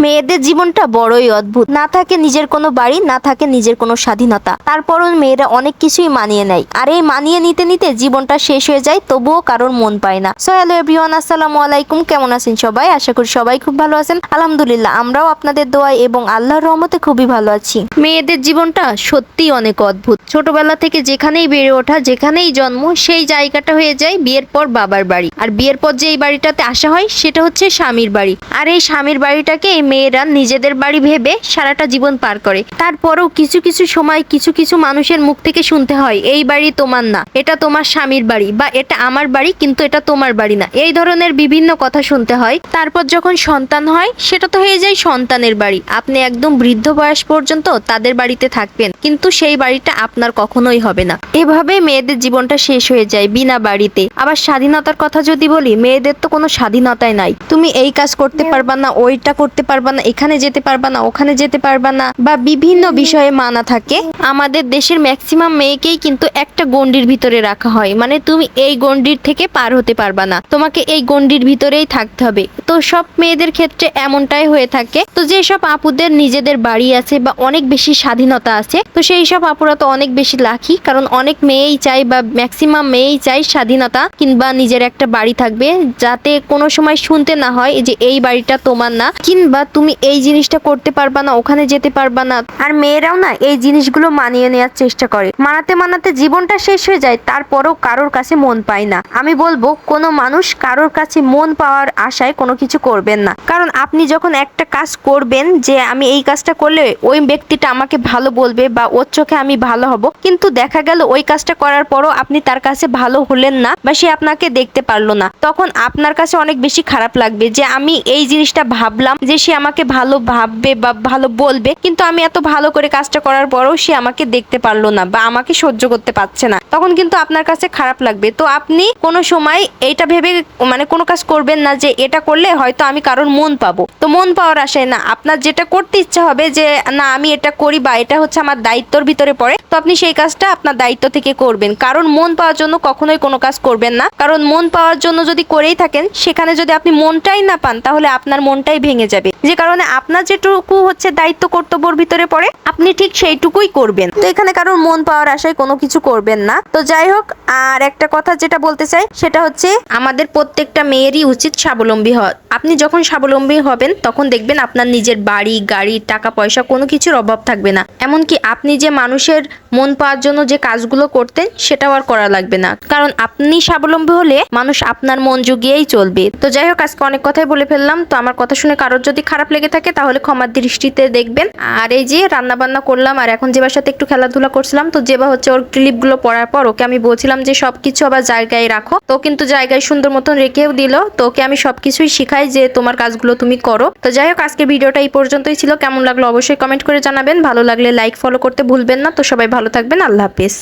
মেয়েদের জীবনটা বড়ই অদ্ভুত। না থাকে নিজের কোনো বাড়ি, না থাকে নিজের কোনো স্বাধীনতা। তারপরও মেয়েরা অনেক কিছুই মানিয়ে নেয়। আর এই মানিয়ে নিতে নিতে জীবনটা শেষ হয়ে যায়, তবুও কারোর মন পায় না। সো হ্যালো এভরিওয়ান আসসালামু আলাইকুম। কেমন আছেন সবাই? আশা করি সবাই খুব ভালো আছেন। আলহামদুলিল্লাহ, আমরাও আপনাদের দোয়ায় এবং আল্লাহর রহমতে খুবই ভালো আছি। মেয়েদের জীবনটা সত্যি অনেক অদ্ভুত। ছোটবেলা থেকে যেখানেই বেড়ে ওঠা, যেখানেই জন্ম, সেই জায়গাটা হয়ে যায় বিয়ের পর বাবার বাড়ি। আর বিয়ের পর যে এই বাড়িটাতে আসা হয়, সেটা হচ্ছে স্বামীর বাড়ি। আর এই স্বামীর বাড়িটাকে মেয়েরা নিজেদের বাড়ি ভেবে সারাটা জীবন পার করে। তারপরও কিছু কিছু সময় কিছু কিছু মানুষের মুখ থেকে শুনতে হয়, এই বাড়ি তোমার না, এটা তোমার স্বামীর বাড়ি বা এটা আমার বাড়ি, কিন্তু এটা তোমার বাড়ি না। এই ধরনের বিভিন্ন কথা শুনতে হয়। তারপর যখন সন্তান হয়, সেটা তো হয়ে যায় সন্তানের বাড়ি। আপনি একদম বৃদ্ধ বয়স পর্যন্ত তাদের বাড়িতে থাকবেন। কিন্তু সেই বাড়িটা আপনার কখনোই হবে না। এভাবে মেয়েদের জীবনটা শেষ হয়ে যায় বিনা বাড়িতে। আবার স্বাধীনতার কথা যদি বলি মেয়েদের তো কোনো স্বাধীনতাই নাই। তুমি এই কাজ করতে পারবা না ওইটা করতে পারবা না এখানে যেতে পারবা না ওখানে যেতে পারবা না বা বিভিন্ন বিষয়ে মানা থাকে। আমাদের দেশের ম্যাক্সিমাম মেয়েকেই কিন্তু একটা গন্ডির ভিতরে রাখা হয়। মানে তুমি এই গন্ডির থেকে পার হতে পারবা না। তোমাকে এই গন্ডির ভিতরেই থাকতে হবে। তো সব মেয়েদের ক্ষেত্রে এমনটাই হয়ে থাকে। তো যেসব আপুদের নিজেদের বাড়ি আছে বা অনেক বেশি স্বাধীনতা আছে তো সেই সব আপুরা তো অনেক বেশি লাখি কারণ অনেক মেয়েই চায় বা ম্যাক্সিমাম মেয়েই চায় স্বাধীনতা কিংবা নিজের একটা বাড়ি থাকবে, যাতে কোনো সময় শুনতে না হয় যে এই বাড়িটা তোমার না, কিংবা তুমি এই জিনিসটা করতে পারবা না, ওখানে যেতে পারবা না। আর মেয়েরাও না এই জিনিসগুলো মানিয়ে নেওয়ার চেষ্টা করে। মানাতে মানাতে জীবনটা শেষ হয়ে যায়, তারপরও কারোর কাছে মন পায় না। আমি বলব, কোনো মানুষ কারোর কাছে মন পাওয়ার আশায় কোনো কিছু করবেন না। কারণ আপনি যখন একটা কাজ করবেন যে আমি এই কাজটা করলে ওই ব্যক্তিটা আমাকে ভালো বলবে বা ওর চোখে আমি ভালো হব। কিন্তু দেখা গেল ওই কাজটা করার পরও আপনি তার কাছে ভালো হলেন না বা সে আপনাকে দেখতে পারল না। তখন আপনার কাছে অনেক বেশি খারাপ লাগবে যে আমি এই জিনিসটা ভাবলাম যে সে আমাকে ভালো ভাববে বা ভালো বলবে, কিন্তু আমি এত ভালো করে কাজটা করার পরও সে আমাকে দেখতে পারল না বা আমাকে সহ্য করতে পারছে না। তখন কিন্তু আপনার কাছে খারাপ লাগবে। তো আপনি কোনো সময় এইটা ভেবে মানে কোনো কাজ করবেন না যে এটা করলে হয়তো আমি কারোর মন পাবো। তো মন পাওয়ার আশায় না, আপনার যেটা করতে ইচ্ছা হবে যে না, আমি এটা করি বা এটা হচ্ছে আমার দায়িত্বর ভিতরে পড়ে, তো আপনি সেই কাজটা আপনার দায়িত্ব থেকে করবেন। কারণ মন পাওয়ার জন্য কখনোই কোনো কাজ করবেন না। কারণ মন পাওয়ার জন্য যদি করেই থাকেন, সেখানে যদি আপনি মনটাই না পান, তাহলে আপনার মনটাই ভেঙে যাবে। যে কারণে আপনার যেটুকু হচ্ছে দায়িত্ব কর্তব্যর ভিতরে পড়ে, আপনি ঠিক সেইটুকুই করবেন। তো এখানে কারোর মন পাওয়ার আশায় কোনো কিছু করবেন না। তো যাই হোক, আর একটা কথা যেটা বলতে চাই, সেটা হচ্ছে আমাদের প্রত্যেকটা মেয়েরই উচিত স্বাবলম্বী হওয়া। আপনি যখন স্বাবলম্বী হবেন, তখন দেখবেন আপনার নিজের বাড়ি, গাড়ি টাকা পয়সা কোনো কিছুর অভাব থাকবে না। এমনকি আপনি যে মানুষের মন পাওয়ার জন্য যে কাজগুলো করতেন, সেটাও আর করা লাগবে না। কারণ আপনি স্বাবলম্বী হলে মানুষ আপনার মন জুগিয়েই চলবে। তো যাই হোক, আজকে অনেক কথাই বলে ফেললাম। তো আমার কথা শুনে কারোর যদি খারাপ লেগে থাকে, তাহলে ক্ষমার দৃষ্টিতে দেখবেন। আর এই যে রান্না বান্না করলাম, আর এখন যেবার সাথে একটু খেলাধুলা করছিলাম, তো যেবা হচ্ছে ওর ক্লিপগুলো পড়ার পর ওকে আমি বলছিলাম যে, সবকিছু আবার জায়গায় রাখো। তো কিন্তু জায়গায় সুন্দর মতন রেখেও দিল। তো ওকে আমি সবকিছুই শিখাই যে, তোমার কাজগুলো তুমি করো। তো যাই হোক আজকে ভিডিওটা এই পর্যন্তই ছিল। কেমন লাগল অবশ্যই কমেন্ট করে জানাবেন। ভালো লাগলে লাইক, ফলো করতে ভুলবেন না। তো সবাই ভালো থাকবেন। আল্লাহ হাফেজ।